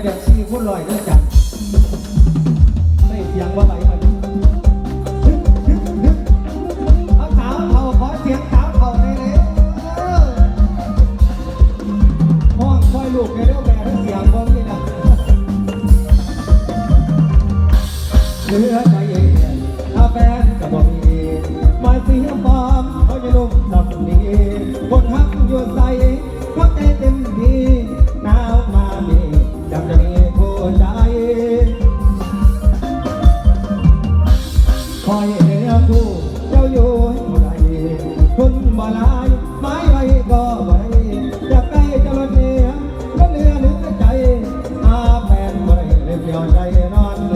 ไอเด็กซีพูดลอยด้วยจันไม่เสียงว่าไหลมาเอาเท้าเขาขอเสียงเท้าเขาในเลยห้องคอยลูกในเรื่องแม่ทั้งเสียงพวกนี้นะเหลือใจเย็นถ้าแฟนก็บอกมีมาเสียฟอมเขาจะลุกทำดีคนทักอยู่ใส่ ลายไม้ไว้ก็ไว้อยากได้จ้ารถเนียก็เหลือหลือใจอาแฟนบ่ได้เลยเดียวใจนอนเล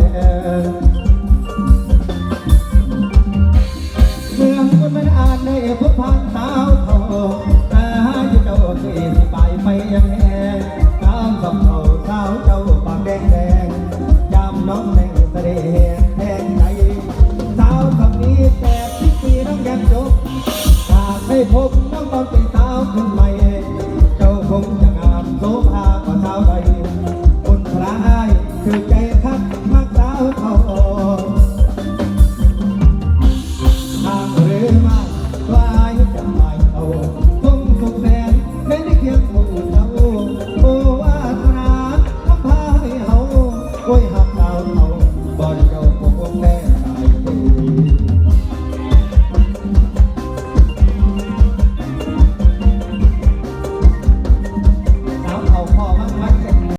เมืองคนมันอ่านในพุทธานสาวทองอาอยู่เจ้าที่สิไปไปยังแหงตามสำเนาสาวเจ้าปากแดงแดงยามน้องแด มาคลายจำไม่เอาคงสงแสนแม้ได้เพียง